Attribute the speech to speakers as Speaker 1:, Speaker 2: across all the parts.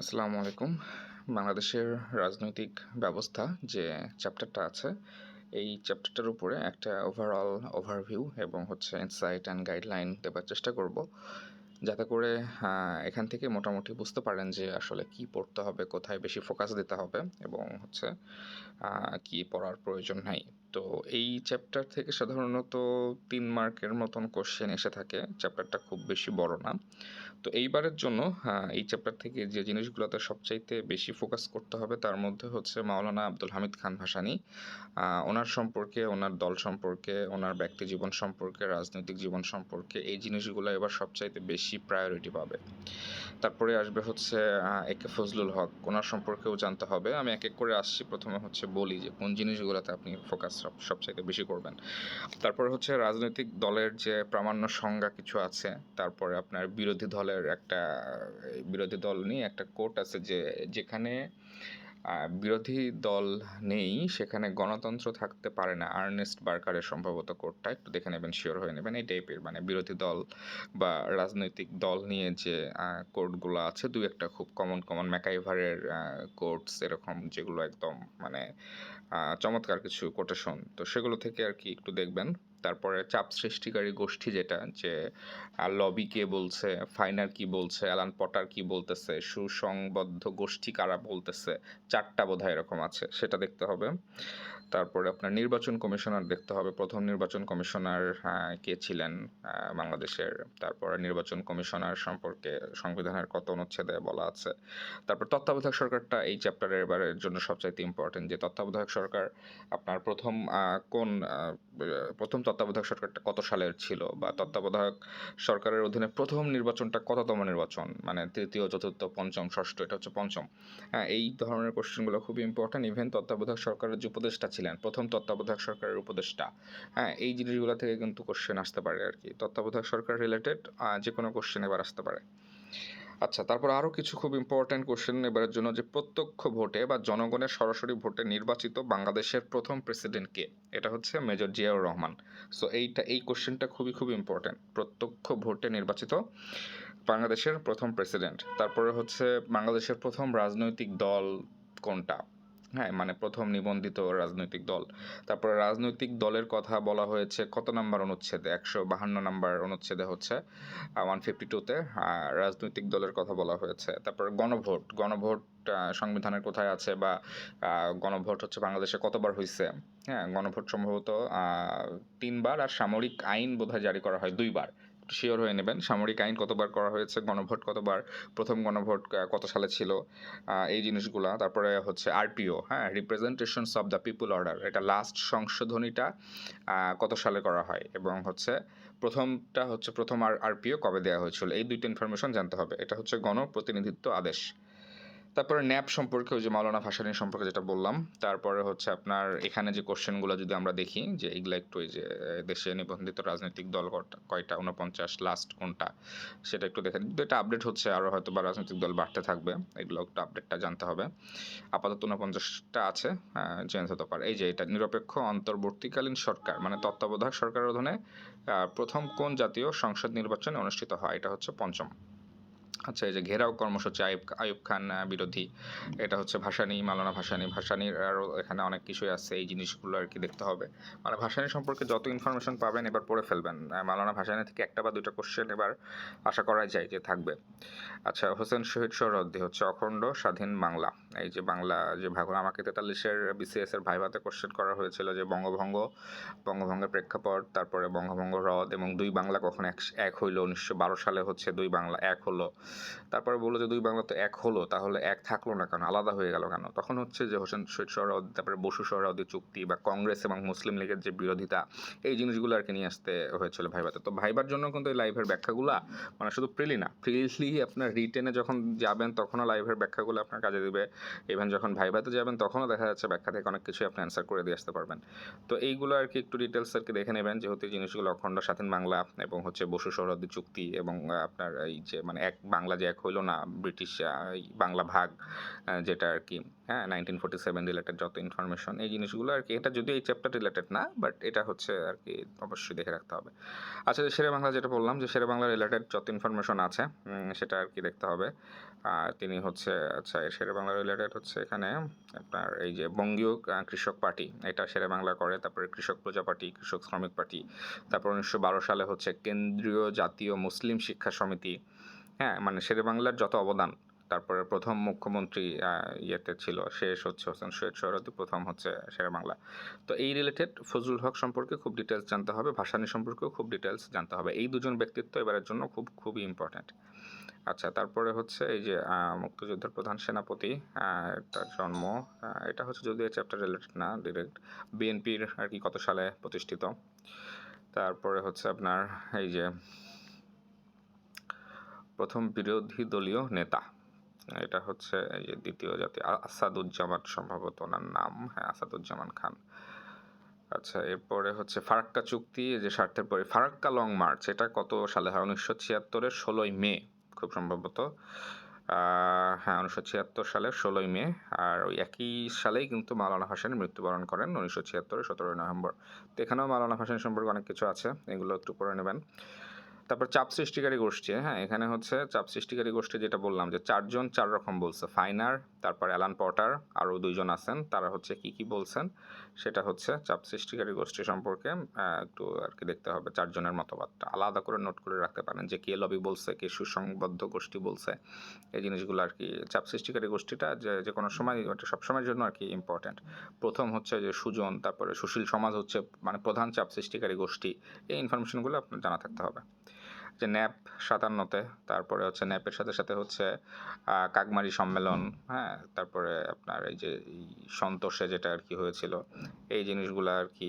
Speaker 1: আসসালামু আলাইকুম। বাংলাদেশের রাজনৈতিক ব্যবস্থা যে চ্যাপ্টারটা আছে, এই চ্যাপ্টারটার উপরে একটা ওভারঅল ওভারভিউ এবং হচ্ছে ইনসাইট অ্যান্ড গাইডলাইন দেওয়ার চেষ্টা করব। যাতে করে এখান থেকে মোটামুটি বুঝতে পারেন যে আসলে কি পড়তে হবে, কোথায় বেশি ফোকাস দিতে হবে এবং হচ্ছে কি পড়ার প্রয়োজন নাই। তো এই চ্যাপ্টার থেকে সাধারণত তিন মার্কের মতন কোশ্চেন এসে থাকে। চ্যাপ্টারটা খুব বেশি বড় না। তো এইবারের জন্য এই চ্যাপ্টার থেকে যে জিনিসগুলোতে সবচাইতে বেশি ফোকাস করতে হবে তার মধ্যে হচ্ছে মাওলানা আব্দুল হামিদ খান ভাসানী। ওনার সম্পর্কে, ওনার দল সম্পর্কে, ওনার ব্যক্তি জীবন সম্পর্কে, রাজনৈতিক জীবন সম্পর্কে এই জিনিসগুলো এবার সবচাইতে বেশি প্রায়োরিটি পাবে। তারপরে আসবে হচ্ছে একে ফজলুল হক। ওনার সম্পর্কেও জানতে হবে। আমি এক এক করে আসছি। প্রথমে হচ্ছে বলি যে কোন জিনিসগুলোতে আপনি ফোকাস সব, সবচাইতে বেশি করবেন। তারপরে হচ্ছে রাজনৈতিক দলের যে প্রামাণ্য সংজ্ঞা কিছু আছে, তারপরে আপনার বিরোধী দলের একটা, বিরোধী দল নিয়ে একটা কোর্ট আছে যে, যেখানে বিরোধী দল নেই, সেখানে গণতন্ত্র থাকতে পারে না। আর্নেস্ট বার্কারের সম্ভবত কোর্টটা, একটু দেখে নেবেন শিওর হয়ে নেবেন, এই টাইপের মানে বিরোধী দল বা রাজনৈতিক দল নিয়ে যে কোর্টগুলো আছে, দুই একটা খুব কমন কমন ম্যাকাইভারের কোর্টস, এরকম যেগুলো একদম মানে চমৎকার কিছু কোটেশন তো সেগুলো থেকে আর কি একটু দেখবেন। তারপরে চাপ সৃষ্টিকারী গোষ্ঠী যেটা, যে লবি কে বলছে ফাইনার কি বলছে অ্যালান পটার কি বলতেছে, সুসংবদ্ধ গোষ্ঠী কারা বলতেছে, চারটা বোধহয় এরকম আছে, সেটা দেখতে হবে। তারপরে আপনার নির্বাচন কমিশনার দেখতে হবে। প্রথম নির্বাচন কমিশনার কে ছিলেন? বাংলাদেশের। তারপরে নির্বাচন কমিশনার সম্পর্কে সংবিধানের কত অনুচ্ছেদে বলা আছে? তারপর তত্ত্বাবধায়ক সরকারটা এই চ্যাপ্টারের এবারের জন্য সবচাইতে ইম্পর্টেন্ট যে তত্ত্বাবধায়ক সরকার আপনার প্রথম কোন প্রথম তত্ত্বাবধায়ক সরকারটা কত সালের ছিল বা তত্ত্বাবধায়ক সরকারের অধীনে প্রথম নির্বাচনটা কততম নির্বাচন? মানে তৃতীয়, চতুর্থ, পঞ্চম, ষষ্ঠ, এটা হচ্ছে পঞ্চম। হ্যাঁ এই ধরনের কোশ্চেনগুলো খুবই ইম্পর্ট্যান্ট ইভেন তত্ত্বাবধায়ক সরকারের যে উপদেষ্টা ছিলেন প্রথম তত্ত্বাবধায়ক সরকারের উপদেষ্টা। হ্যাঁ এই জিনিসগুলো থেকে কিন্তু কোশ্চেন আসতে পারে আর কি তত্ত্বাবধায়ক সরকার রিলেটেড যে কোনো কোশ্চেন এবার আসতে পারে। আচ্ছা তারপর আরও কিছু খুব ইম্পর্ট্যান্ট কোশ্চেন এবারের জন্য যে প্রত্যক্ষ ভোটে বা জনগণের সরাসরি ভোটে নির্বাচিত বাংলাদেশের প্রথম প্রেসিডেন্ট কে? এটা হচ্ছে মেজর জিয়াউর রহমান। সো এইটা, এই কোশ্চেনটা খুবই খুব ইম্পর্ট্যান্ট প্রত্যক্ষ ভোটে নির্বাচিত বাংলাদেশের প্রথম প্রেসিডেন্ট তারপরে হচ্ছে বাংলাদেশের প্রথম রাজনৈতিক দল কোনটা? হ্যাঁ মানে প্রথম নিবন্ধিত রাজনৈতিক দল। তারপরে রাজনৈতিক দলের কথা বলা হয়েছে, কত নাম্বার অনুচ্ছেদে? একশো বাহান্ন নাম্বার অনুচ্ছেদে হচ্ছে ওয়ান ফিফটি টুতে রাজনৈতিক দলের কথা বলা হয়েছে। তারপর গণভোট গণভোট সংবিধানের কোথায় আছে বা গণভোট হচ্ছে বাংলাদেশে কতবার হয়েছে হ্যাঁ গণভোট সম্ভবত তিনবার আর সামরিক আইন বোধহয় জারি করা হয় দুইবার। শিওর হয়ে নেবেন। সামরিক আইন কতবার করা হয়েছে, গণভোট কতবার, প্রথম গণভোট কত সালে ছিল এই জিনিসগুলা, তারপরে হচ্ছে আরপিও হ্যাঁ representations of the people order এটা লাস্ট সংশোধনীটা কত সালে করা হয় এবং হচ্ছে প্রথমটা হচ্ছে প্রথম আর আরপিও কবে দেওয়া হয়েছিল, এই দুইটা ইনফরমেশন জানতে হবে। এটা হচ্ছে গণপ্রতিনিধিত্ব আদেশ। তারপরে ন্যাপ সম্পর্কে ওই যে মাওলানা ভাসানী সম্পর্কে যেটা বললাম, তারপরে হচ্ছে আপনার এখানে যে কোশ্চেনগুলো যদি আমরা দেখি, যে এগুলো একটু ওই যে দেশে নিবন্ধিত রাজনৈতিক দল কয়টা, উনপঞ্চাশ লাস্ট কোনটা, সেটা একটু দেখেন এটা আপডেট হচ্ছে আরও হয়তো বা রাজনৈতিক দল বাড়তে থাকবে, এগুলো একটু আপডেটটা জানতে হবে। আপাতত উনপঞ্চাশটা আছে চেঞ্জ হতে পারে। এই যে এটা নিরপেক্ষ অন্তর্বর্তীকালীন সরকার মানে তত্ত্বাবধায়ক সরকারের অধীনে প্রথম কোন জাতীয় সংসদ নির্বাচন অনুষ্ঠিত হয়, এটা হচ্ছে পঞ্চম। আচ্ছা এই যে ঘেরাও কর্মসূচি আইব আইব খান বিরোধী, এটা হচ্ছে ভাসানী, মালানা ভাসানী, ভাসানীর আরও এখানে অনেক কিছুই আছে, এই জিনিসগুলো আর কি দেখতে হবে। মানে ভাসানী সম্পর্কে যত ইনফরমেশন পাবেন এবার পড়ে ফেলবেন। মালানা ভাসানী থেকে একটা বা দুটো কোশ্চেন এবার আশা করা যায় যে থাকবে। আচ্ছা হোসেন শহীদ সোহরদ্দি হচ্ছে অখণ্ড স্বাধীন বাংলা। এই যে বাংলা যে ভাগল আমাকে তেতাল্লিশের বিসিএস এর ভাইভাতে কোশ্চেন করা হয়েছিল যে বঙ্গভঙ্গ, বঙ্গভঙ্গের প্রেক্ষাপট, তারপরে বঙ্গভঙ্গ হ্রদ এবং দুই বাংলা কখন এক এক হইল উনিশশো বারো সালে হচ্ছে দুই বাংলা, এক হলো তারপরে বলল যে, দুই বাংলা তো এক হলো, তাহলে এক থাকল না কেন? আলাদা হয়ে গেল কেন? তখন হচ্ছে যে, হোসেন শহীদ সোহরাওয়ার্দী তারপরে বসু সোহরাওয়ার্দী চুক্তি বা কংগ্রেস এবং মুসলিম লীগের যে বিরোধিতা, এই জিনিসগুলো আর কি নিয়ে আসতে হয়েছিল ভাইভাতে। তো ভাইবার জন্য কিন্তু এই লাইভের ব্যাখ্যাগুলা মানে শুধু প্রিলি না প্রিলি আপনার রিটেনে যখন যাবেন, তখনও লাইভের ব্যাখ্যাগুলো আপনার কাজে দিবে। ইভেন যখন ভাইভাতে যাবেন, তখনও দেখা যাচ্ছে ব্যাখ্যা থেকে অনেক কিছুই আপনি অ্যান্সার করে দিয়ে আসতে পারবেন। তো এইগুলো আর কি একটু ডিটেলস আর কি দেখে নেবেন, যেহেতু জিনিসগুলো অখণ্ড স্বাধীন বাংলা এবং হচ্ছে বসু সৌহৃদ চুক্তি এবং আপনার এই যে মানে এক বাংলা যে এক হইল না, ব্রিটিশ বাংলা ভাগ যেটা আর কি হ্যাঁ নাইনটিন ফোর্টি সেভেন রিলেটেড যত ইনফরমেশন এই জিনিসগুলো আর কি, এটা যদিও এই চ্যাপ্টার রিলেটেড না বাট এটা হচ্ছে আর কি অবশ্যই দেখে রাখতে হবে। আচ্ছা শেরে বাংলা যেটা বললাম, যে শেরে বাংলা রিলেটেড যত ইনফরমেশন আছে সেটা আর কি দেখতে হবে। আর তিনি হচ্ছে আচ্ছা শেরে বাংলা রিলেটেড হচ্ছে এখানে আপনার এই যে বঙ্গীয় কৃষক পার্টি, এটা শেরে বাংলা করে, তারপরে কৃষক প্রজা পার্টি, কৃষক শ্রমিক পার্টি, তারপর উনিশশো বারো সালে হচ্ছে কেন্দ্রীয় জাতীয় মুসলিম শিক্ষা সমিতি হ্যাঁ মানে শেরে বাংলার যত অবদান, তারপরে প্রথম মুখ্যমন্ত্রী ইয়েতে ছিল, শেষ হচ্ছে হোসেন সৈয়দ সোহরাদি প্রথম হচ্ছে শেরে বাংলা তো এই রিলেটেড ফজলুল হক সম্পর্কে খুব ডিটেলস জানতে হবে, ভাসানী সম্পর্কেও খুব ডিটেলস জানতে হবে। এই দুজন ব্যক্তিত্ব এবারের জন্য খুব, খুবই ইম্পর্ট্যান্ট আচ্ছা তারপরে হচ্ছে এই যে মুক্তিযুদ্ধের প্রধান সেনাপতি তার জন্ম এটা হচ্ছে যদিও চ্যাপ্টার রিলেটেড না ডিরেক্ট বিএনপির আর কি কত সালে প্রতিষ্ঠিত। তারপরে হচ্ছে আপনার এই যে প্রথম বিরোধী দলীয় নেতা। এটা হচ্ছে যে দ্বিতীয় জাতি আসাদুজ্জামান সম্ভবত ওনার নাম। হ্যাঁ আসাদুজ্জামান খান। আচ্ছা এরপরে হচ্ছে ফারাক্কা চুক্তি যে স্বার্থের পরে ফারাক্কা লং মার্চ, এটা কত সালে হয়? উনিশশো ছিয়াত্তরের ষোলোই মে, খুব সম্ভবত। হ্যাঁ উনিশশো ছিয়াত্তর সালের ষোলোই মে। আর ওই একই সালেই কিন্তু মাওলানা হোসেন মৃত্যুবরণ করেন, উনিশশো ছিয়াত্তরের সতেরোই নভেম্বর। তো এখানেও মাওলানা হোসেন সম্পর্কে অনেক কিছু আছে, এগুলো একটু পড়ে নেবেন। তারপর চাপ সৃষ্টিকারী গোষ্ঠী হ্যাঁ এখানে হচ্ছে চাপ সৃষ্টিকারী গোষ্ঠী যেটা বললাম যে চারজন চার রকম বলছে। ফাইনার, তারপর অ্যালান পটার, আরও দুইজন আছেন, তারা হচ্ছে কি কি বলছেন, সেটা হচ্ছে চাপ সৃষ্টিকারী গোষ্ঠী সম্পর্কে একটু আর কি দেখতে হবে চারজনের মতবাদটা। আলাদা করে নোট করে রাখতে পারেন যে কে লবি বলছে, কে সুসংবদ্ধ গোষ্ঠী বলছে। এই জিনিসগুলো আর কি চাপ সৃষ্টিকারী গোষ্ঠীটা যে যে কোনো সময় ওটা সবসময়ের জন্য আর কি ইম্পর্ট্যান্ট প্রথম হচ্ছে যে সুজন, তারপরে সুশীল সমাজ হচ্ছে মানে প্রধান চাপ সৃষ্টিকারী গোষ্ঠী। এই ইনফরমেশনগুলো আপনার জানা থাকতে হবে। যে ন্যাপ সাতান্নতে, তারপরে হচ্ছে ন্যাপের সাথে সাথে হচ্ছে কাকমারি সম্মেলন হ্যাঁ তারপরে আপনার এই যে সন্তোষে যেটা আর কি হয়েছিল, এই জিনিসগুলো আর কি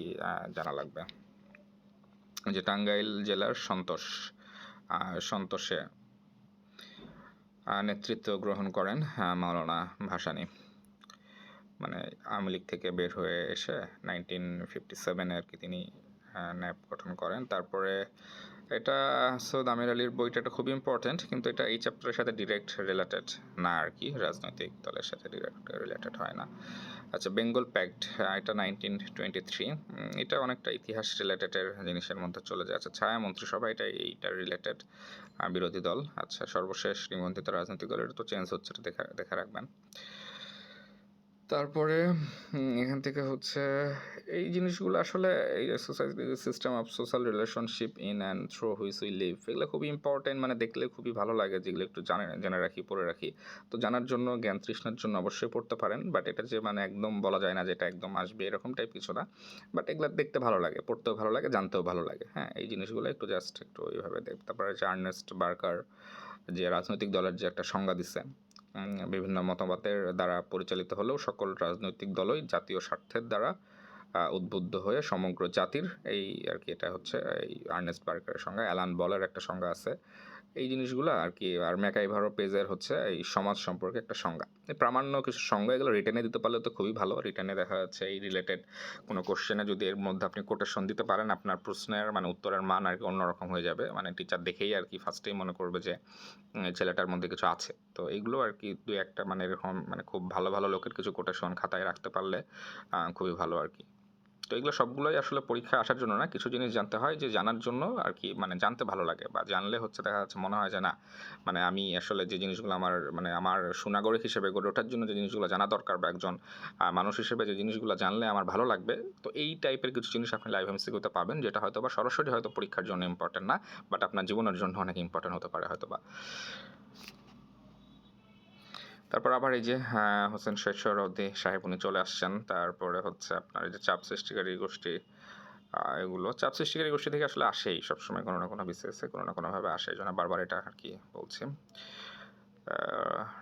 Speaker 1: জানা লাগবে। যে টাঙ্গাইল জেলার সন্তোষ সন্তোষে নেতৃত্ব গ্রহণ করেন মাওলানা ভাসানী। মানে আওয়ামী লীগ থেকে বের হয়ে এসে নাইনটিন ফিফটি সেভেনে আর কি তিনি ন্যাপ গঠন করেন। তারপরে এটা সৈয়দ আমির আলীর বইটা এটা খুব ইম্পর্টেন্ট কিন্তু এটা এই চ্যাপ্টারের সাথে ডিরেক্ট রিলেটেড না আর কি। রাজনৈতিক দলের সাথে ডিরেক্ট রিলেটেড হয় না। আচ্ছা বেঙ্গল প্যাক্ট এটা নাইনটিন টোয়েন্টি থ্রি এটা অনেকটা ইতিহাস রিলেটেডের জিনিসের মধ্যে চলে যায়। আচ্ছা ছায়া মন্ত্রিসভা এটা এইটা রিলেটেড বিরোধী দল। আচ্ছা সর্বশেষ নিবন্ধিত রাজনৈতিক দলের তো চেঞ্জ হচ্ছে দেখা দেখা রাখবেন। তারপরে এখান থেকে হচ্ছে এই জিনিসগুলো আসলে এই society system of social relationship in and through which we live এগুলো খুবই ইম্পর্টেন্ট মানে দেখলে খুবই ভালো লাগে যেগুলো একটু জানে জেনে রাখি পড়ে রাখি। তো জানার জন্য জ্ঞান তৃষ্ণার জন্য অবশ্যই পড়তে পারেন বাট এটা যে মানে একদম বলা যায় না যে এটা একদম আসবে এরকম টাইপ কিছু না। বাট এগুলো দেখতে ভালো লাগে পড়তেও ভালো লাগে জানতেও ভালো লাগে। হ্যাঁ এই জিনিসগুলো একটু জাস্ট একটু ওইভাবে দেখ তারপরে হচ্ছে আর্নেস্ট বার্কার যে রাজনৈতিক দলের যে একটা সংজ্ঞা দিচ্ছে উম, বিভিন্ন মতামতের দ্বারা পরিচালিত হলেও সকল রাজনৈতিক দলই জাতীয় স্বার্থের দ্বারা উদ্বুদ্ধ হয়ে সমগ্র জাতির এই আর কি এটা হচ্ছে এই আর্নেস্ট বার্কারের সংজ্ঞা, অ্যালান বলের একটা সংজ্ঞা আছে। এই জিনিসগুলো আর কি আর ম্যাকাইভারো পেজের হচ্ছে এই সমাজ সম্পর্কে একটা সংজ্ঞা। এই প্রামাণ্য কিছু সংজ্ঞা এগুলো রিটার্নে দিতে পারলে তো খুবই ভালো। রিটার্নে দেখা যাচ্ছে এই রিলেটেড কোনো কোশ্চেনে যদি এর মধ্যে আপনি কোটেশন দিতে পারেন, আপনার প্রশ্নের মানে উত্তরের মান আর কি অন্যরকম হয়ে যাবে। মানে টিচার দেখেই আর কি ফার্স্টেই মনে করবে যে ছেলেটার মধ্যে কিছু আছে। তো এইগুলো আর কি দু একটা মানে এরকম মানে খুব ভালো ভালো লোকের কিছু কোটেশন খাতায় রাখতে পারলে খুবই ভালো আর কি এগুলো সবগুলোই আসলে পরীক্ষায় আসার জন্য না। কিছু জিনিস জানতে হয় যে জানার জন্য আর কি মানে জানতে ভালো লাগে বা জানলে হচ্ছে দেখা যাচ্ছে মনে হয় যে না মানে আমি আসলে যে জিনিসগুলো আমার মানে আমার সুনাগরিক হিসেবে গড়ে ওঠার জন্য যে জিনিসগুলো জানা দরকার বা একজন মানুষ হিসেবে যে জিনিসগুলো জানলে আমার ভালো লাগবে। তো এই টাইপের কিছু জিনিস আপনি লাইভ এমসিকিউতে পাবেন, যেটা হয়তো বা সরাসরি হয়তো পরীক্ষার জন্য ইম্পর্টেন্ট না বাট আপনার জীবনের জন্য অনেক ইম্পর্টেন্ট হতে পারে হয়তো বা তারপর আবার এই যে আহ, হোসেন শেখ সোহরাওয়ার্দী সাহেব উনি চলে আসছেন। তারপরে হচ্ছে আপনার এই যে চাপ সৃষ্টিকারী গোষ্ঠী এগুলো চাপ সৃষ্টিকারী গোষ্ঠী থেকে আসলে আসেই সবসময় কোনো না কোনো বিসিএসে কোনো না কোনোভাবে আসে। এই জন্য বারবার এটা আর কি বলছি।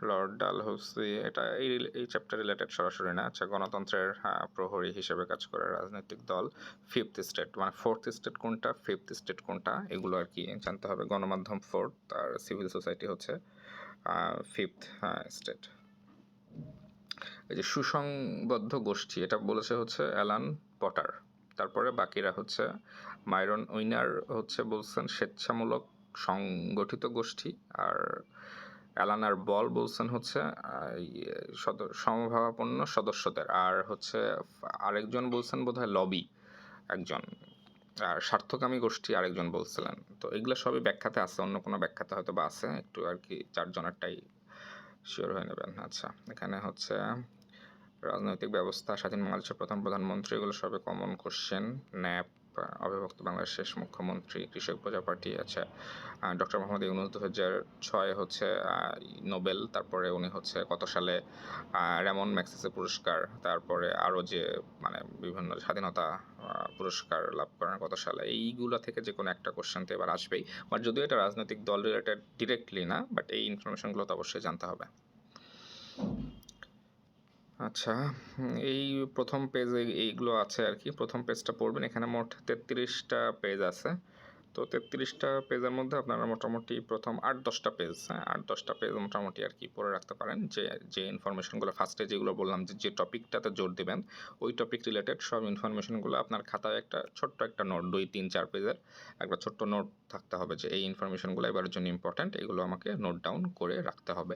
Speaker 1: লর্ড ডাল ডালহৌসি, এটা এই এই চ্যাপ্টার রিলেটেড সরাসরি না আচ্ছা গণতন্ত্রের প্রহরী হিসেবে কাজ করে রাজনৈতিক দল ফিফথ স্টেট মানে ফোর্থ স্টেট কোনটা ফিফথ স্টেট কোনটা, এগুলো আর কি জানতে হবে, গণমাধ্যম ফোর্থ আর সিভিল সোসাইটি হচ্ছে ফিফথ স্টেট এই যে সুসংবদ্ধ গোষ্ঠী, এটা বলেছে হচ্ছে অ্যালান পটার, তারপরে বাকিরা হচ্ছে মাইরন উইনার হচ্ছে বলছেন স্বেচ্ছামূলক সংগঠিত গোষ্ঠী, আর অ্যালানার বল বলছেন হচ্ছে সমভাবাপন্ন সদস্যদের। আর হচ্ছে আরেকজন বলছেন বোধহয় লবি একজন। আর স্বার্থকামী গোষ্ঠী আরেকজন বলছিলেন। তো এগুলো সবই ব্যাখ্যাতে আছে, অন্য কোনো ব্যাখ্যাতে হয়তো বা আছে। একটু আর কি চারজনেরটাই শিওর হয়ে নেবেন। আচ্ছা এখানে হচ্ছে, রাজনৈতিক ব্যবস্থা, স্বাধীন বাংলাদেশের প্রথম প্রধানমন্ত্রী, এগুলো সবই কমন কোশ্চেন ন্যাপ অবিভক্ত বাংলাদেশের শেষ মুখ্যমন্ত্রী কৃষক প্রজা পার্টি আচ্ছা ডক্টর মোহাম্মদ ইউনুস দু হাজার ছয় হচ্ছে নোবেল, তারপরে উনি হচ্ছে কত সালে রেমন ম্যাক্সিসে পুরস্কার, তারপরে আরও যে মানে বিভিন্ন স্বাধীনতা পুরস্কার লাভ করেন কত সালে, এইগুলো থেকে যে কোনো একটা কোশ্চেন তো এবার আসবেই। বাট যদিও এটা রাজনৈতিক দল রিলেটেড ডিরেক্টলি না বাট এই ইনফরমেশনগুলো তো অবশ্যই জানতে হবে। আচ্ছা এই প্রথম পেজে এইগুলো আছে আর কি। প্রথম পেজটা পড়বেন, এখানে মোট তেত্রিশটা পেজ আছে। তো তেত্রিশটা পেজের মধ্যে আপনারা মোটামুটি প্রথম আট, দশটা পেজ হ্যাঁ আট, দশটা পেজ মোটামুটি আর কি পড়ে রাখতে পারেন। যে যে ইনফরমেশনগুলো ফার্স্টে যেগুলো বললাম, যে যে টপিকটাতে জোর দেবেন, ওই টপিক রিলেটেড সব ইনফরমেশনগুলো আপনার খাতায় একটা ছোট্ট একটা নোট দুই, তিন, চার পেজের একটা ছোট্ট নোট থাকতে হবে যে, এই ইনফরমেশনগুলো এবারের জন্য ইম্পর্ট্যান্ট এগুলো আমাকে নোট ডাউন করে রাখতে হবে।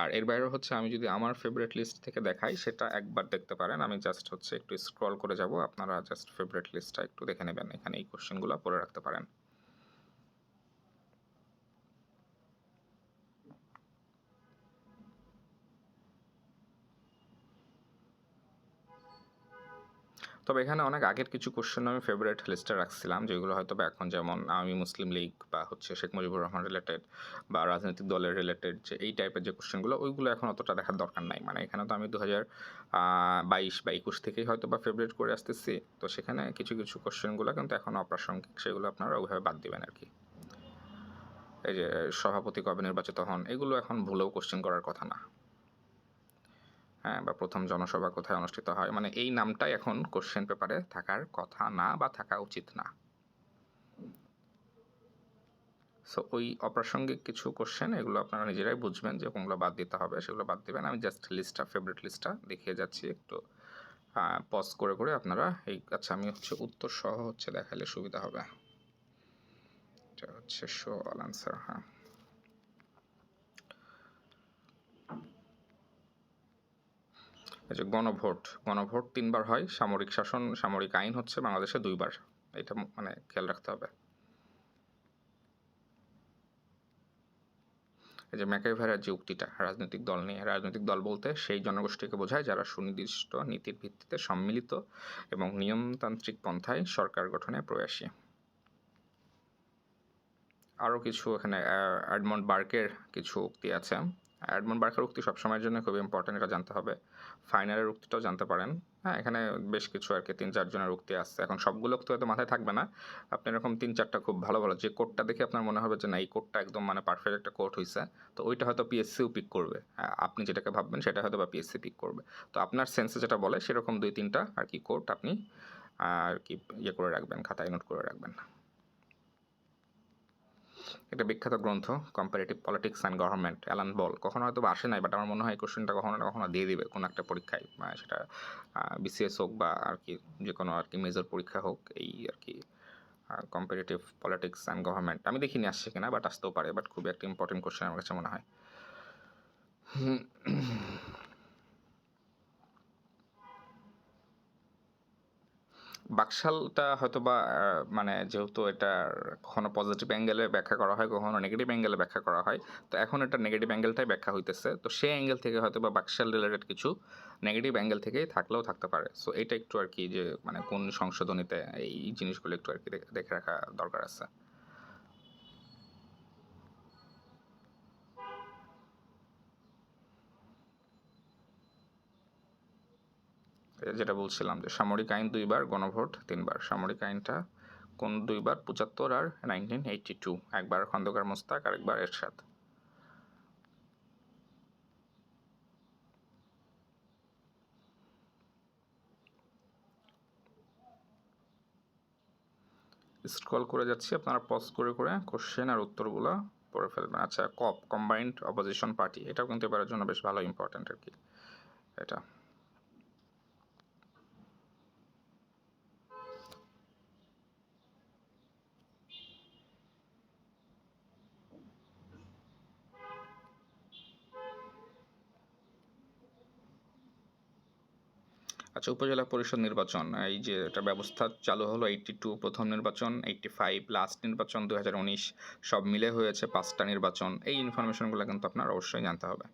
Speaker 1: আর এর বাইরে হচ্ছে আমি যদি আমার ফেভারিট লিস্ট থেকে দেখাই, সেটা একবার দেখতে পারেন। আমি জাস্ট হচ্ছে একটু স্ক্রল করে যাব, আপনারা জাস্ট ফেভারিট লিস্টটা একটু দেখে নেবেন। এখানে এই কোশ্চেনগুলো পড়ে রাখতে পারেন। তবে এখানে অনেক আগের কিছু কোশ্চেন আমি ফেভারিট লিস্টে রাখছিলাম, যেগুলো হয়তো বা এখন যেমন আমি মুসলিম লীগ বা হচ্ছে শেখ মুজিবুর রহমান রিলেটেড বা রাজনৈতিক দলের রিলেটেড যে এই টাইপের যে কোশ্চেনগুলো ওইগুলো এখন অতটা দেখার দরকার নাই। মানে এখানে তো আমি দু হাজার বাইশ বা একুশ থেকেই হয়তো বা ফেভারিট করে আসতেছি। তো সেখানে কিছু কিছু কোশ্চেনগুলো কিন্তু এখন অপ্রাসঙ্গিক, সেগুলো আপনারা ওইভাবে বাদ দিবেন আর কি। এই যে সভাপতি কবে নির্বাচিত হন, এগুলো এখন ভুলেও কোশ্চেন করার কথা না। হ্যাঁ বা প্রথম জনসভা কোথায় অনুষ্ঠিত হয় মানে এই নামটাই এখন কোশ্চেন পেপারে থাকার কথা না বা থাকা উচিত না। সো ওই অপ্রাসঙ্গিক কিছু কোশ্চেন এগুলো আপনারা নিজেরাই বুঝবেন যে কোনগুলো বাদ দিতে হবে, সেগুলো বাদ দিবেন। আমি জাস্ট লিস্টটা ফেভারিট লিস্টটা দেখিয়ে যাচ্ছি একটু। পজ করে করে আপনারা এই আচ্ছা আমি হচ্ছে উত্তর সহ হচ্ছে দেখালে সুবিধা হবে। এটা হচ্ছে শো অল আনসার হ্যাঁ। এই যে গণভোট গণভোট তিনবার হয়, সামরিক শাসন, সামরিক আইন হচ্ছে বাংলাদেশে দুইবার। এটা মানে খেয়াল রাখতে হবে। এই যে ম্যাকাইভারের যে উক্তিটা, রাজনৈতিক দল নিয়ে, রাজনৈতিক দল বলতে সেই জনগোষ্ঠীকে বোঝায় যারা সুনির্দিষ্ট নীতির ভিত্তিতে সম্মিলিত এবং নিয়মতান্ত্রিক পন্থায় সরকার গঠনে প্রয়াসী। আরও কিছু এখানে অ্যাডমন্ড বার্কের কিছু উক্তি আছে। অ্যাডমন্ড বার্কের উক্তি সবসময়ের জন্য খুব ইম্পর্টেন্ট এটা জানতে হবে। ফাইনালের উক্তিটাও জানতে পারেন। হ্যাঁ এখানে বেশ কিছু আর কি তিন চারজনের উক্তি আসছে এখন সবগুলো উক্তি হয়তো মাথায় থাকবে না। আপনি এরকম তিন চারটা খুব ভালো ভালো যে কোডটা দেখে আপনার মনে হবে যে না এই কোডটা একদম মানে পারফেক্ট একটা কোড হয়েছে তো ওইটা হয়তো পিএসসিও পিক করবে। আহ, আপনি যেটাকে ভাববেন সেটা হয়তো বা পিএসসি পিক করবে। তো আপনার সেন্সে যেটা বলে সেরকম দুই তিনটা আর কি কোড আপনি আর কি ইয়ে করে রাখবেন খাতায় নোট করে রাখবেন। একটা বিখ্যাত গ্রন্থ comparative politics and government Alan Ball কখনো হয়তো আসে নাই বাট আমার মনে হয় কোশ্চেনটা কখনো না কখনো দিয়ে দিবে, কোনো একটা পরীক্ষায়। সেটা বিসিএস হোক বা আর কি, যে কোনো আর কি মেজর পরীক্ষা হোক, এই আর কি কম্পারেটিভ পলিটিক্স অ্যান্ড গভর্নমেন্ট আমি দেখিনি আসছে কিনা বাট আসতেও পারে বাট খুবই একটা ইম্পর্টেন্ট কোশ্চেন আমার কাছে মনে হয়। বাকশালটা হয়তো বা মানে যেহেতু এটা কখনো পজিটিভ অ্যাঙ্গেলে ব্যাখ্যা করা হয়, কখনো নেগেটিভ অ্যাঙ্গেলে ব্যাখ্যা করা হয়, তো এখন এটা নেগেটিভ অ্যাঙ্গেলটাই ব্যাখ্যা হইতেছে। তো সেই অ্যাঙ্গেল থেকে হয়তো বা বাকশাল রিলেটেড কিছু নেগেটিভ অ্যাঙ্গেল থেকেই থাকলেও থাকতে পারে। সো এটা একটু আর কি যে মানে কোন সংশোধনীতে এই জিনিসগুলো একটু আর কি দেখে- দেখে রাখা দরকার আছে। যেটা বলছিলাম যে সামরিক আইন দুইবার, গণভোট তিনবার। সামরিক আইনটা কোন দুইবার? পঁচাত্তর আর নাইনটিন এইটটি টু একবার খন্দকার মোস্তাক আর একবার এরশাদ। স্ক্রল করে যাচ্ছি, আপনারা পজ করে করে কোশ্চেন আর উত্তরগুলো পড়ে ফেলবেন। আচ্ছা কপ কম্বাইন্ড অপোজিশন পার্টি এটাও কিন্তু এবারের জন্য বেশ ভালো ইম্পর্ট্যান্ট আর কি। এটা। আচ্ছা উপজেলা পরিষদ নির্বাচন, এই যে একটা ব্যবস্থা চালু হলো এইটটি টু প্রথম নির্বাচন এইটটি ফাইভ লাস্ট নির্বাচন দু হাজার উনিশ সব মিলে হয়েছে পাঁচটা নির্বাচন, এই ইনফরমেশনগুলো কিন্তু আপনার অবশ্যই জানতে হবে।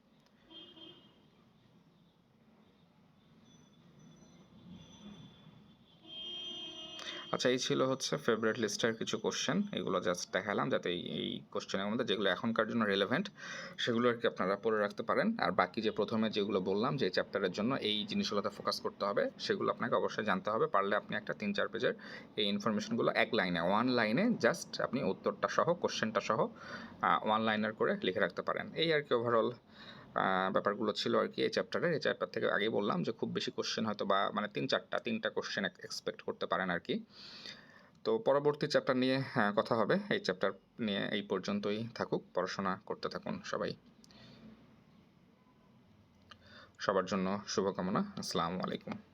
Speaker 1: আচ্ছা এই ছিল হচ্ছে ফেভারিট লিস্টের কিছু কোশ্চেন এগুলো জাস্ট দেখালাম যাতে এই কোশ্চেনের মধ্যে যেগুলো এখনকার জন্য রেলেভেন্ট সেগুলো আর কি আপনারা পড়ে রাখতে পারেন। আর বাকি যে প্রথমে যেগুলো বললাম, যে চ্যাপ্টারের জন্য এই জিনিসগুলোতে ফোকাস করতে হবে, সেগুলো আপনাকে অবশ্যই জানতে হবে। পারলে আপনি একটা তিন, চার পেজের এই ইনফরমেশনগুলো এক লাইনে ওয়ান লাইনে জাস্ট আপনি উত্তরটা সহ কোশ্চেনটা সহ ওয়ান লাইনার করে লিখে রাখতে পারেন। এই আর কি ওভারঅল ব্যাপারগুলো ছিল আর কি এই চ্যাপ্টারের এই চ্যাপ্টার থেকে আগেই বললাম যে খুব বেশি কোশ্চেন হয়তো বা মানে তিন চারটা তিনটা কোশ্চেন এক্সপেক্ট করতে পারেন আর কি। তো পরবর্তী চ্যাপ্টার নিয়ে হ্যাঁ, কথা হবে। এই চ্যাপ্টার নিয়ে এই পর্যন্তই থাকুক। পড়াশোনা করতে থাকুন সবাই। সবার জন্য শুভকামনা। আসসালামু আলাইকুম।